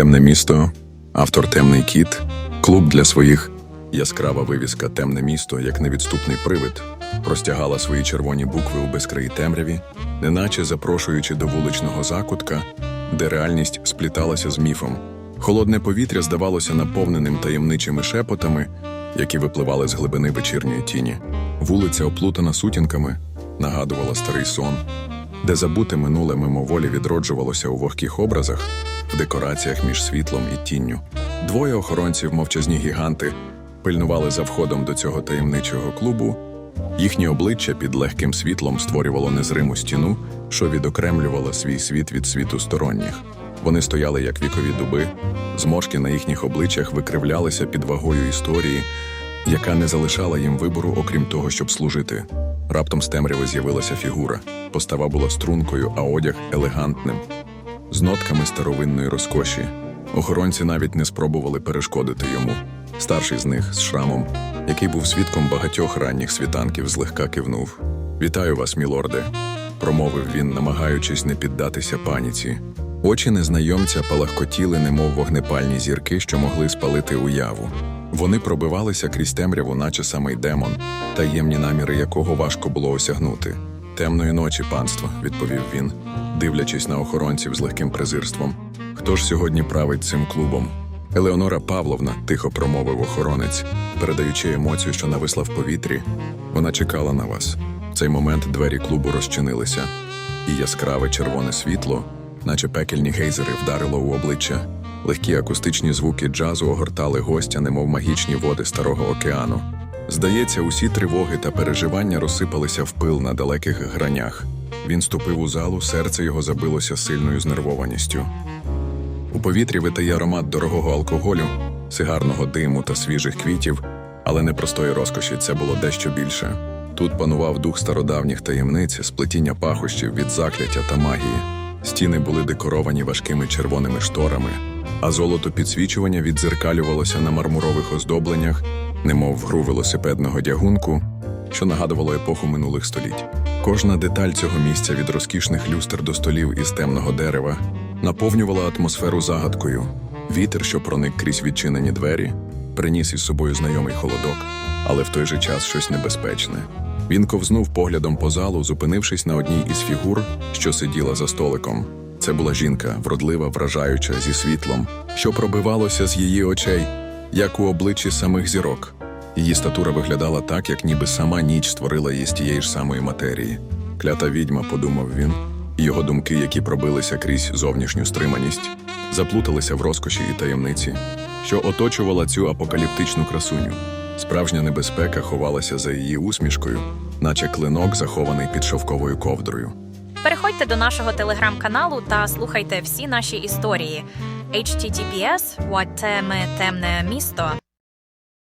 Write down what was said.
Темне місто, автор Темний кіт, клуб для своїх. Яскрава вивіска Темне місто, як невідступний привид, простягала свої червоні букви у безкраї темряві, неначе запрошуючи до вуличного закутка, де реальність спліталася з міфом. Холодне повітря здавалося наповненим таємничими шепотами, які випливали з глибини вечірньої тіні. Вулиця, оплутана сутінками, нагадувала старий сон, де забуте минуле мимоволі відроджувалося у вогких образах, в декораціях між світлом і тінню. Двоє охоронців, мовчазні гіганти, пильнували за входом до цього таємничого клубу. Їхнє обличчя під легким світлом створювало незриму стіну, що відокремлювала свій світ від світу сторонніх. Вони стояли як вікові дуби, зморшки на їхніх обличчях викривлялися під вагою історії, яка не залишала їм вибору, окрім того, щоб служити. Раптом з темряви з'явилася фігура. Постава була стрункою, а одяг елегантним, з нотками старовинної розкоші. Охоронці навіть не спробували перешкодити йому. Старший з них з шрамом, який був свідком багатьох ранніх світанків, злегка кивнув. Вітаю вас, мілорде, промовив він, намагаючись не піддатися паніці. Очі незнайомця палахкотіли, немов вогнепальні зірки, що могли спалити уяву. Вони пробивалися крізь темряву, наче самий демон, таємні наміри якого важко було осягнути. Темної ночі, панство, відповів він, дивлячись на охоронців з легким презирством. Хто ж сьогодні править цим клубом? Елеонора Павловна, тихо промовив охоронець, передаючи емоцію, що нависла в повітрі. Вона чекала на вас. В цей момент двері клубу розчинилися, і яскраве червоне світло, наче пекельні гейзери, вдарило у обличчя. Легкі акустичні звуки джазу огортали гостя, немов магічні води старого океану. Здається, усі тривоги та переживання розсипалися в пил на далеких гранях. Він ступив у залу, серце його забилося сильною знервованістю. У повітрі витає аромат дорогого алкоголю, сигарного диму та свіжих квітів, але не простої розкоші це було дещо більше. Тут панував дух стародавніх таємниць, сплетіння пахощів від закляття та магії. Стіни були декоровані важкими червоними шторами, а золото підсвічування віддзеркалювалося на мармурових оздобленнях, немов гру велосипедного дягунку, що нагадувало епоху минулих століть. Кожна деталь цього місця від розкішних люстр до столів із темного дерева наповнювала атмосферу загадкою. Вітер, що проник крізь відчинені двері, приніс із собою знайомий холодок, але в той же час щось небезпечне. Він ковзнув поглядом по залу, зупинившись на одній із фігур, що сиділа за столиком. Це була жінка, вродлива, вражаюча, зі світлом, що пробивалося з її очей, як у обличчі самих зірок. Її статура виглядала так, як ніби сама ніч створила її з тієї ж самої матерії. Клята відьма, подумав він, його думки, які пробилися крізь зовнішню стриманість, заплуталися в розкоші і таємниці, що оточувала цю апокаліптичну красуню. Справжня небезпека ховалася за її усмішкою, наче клинок, захований під шовковою ковдрою. Переходьте до нашого телеграм-каналу та слухайте всі наші історії. Https темне місто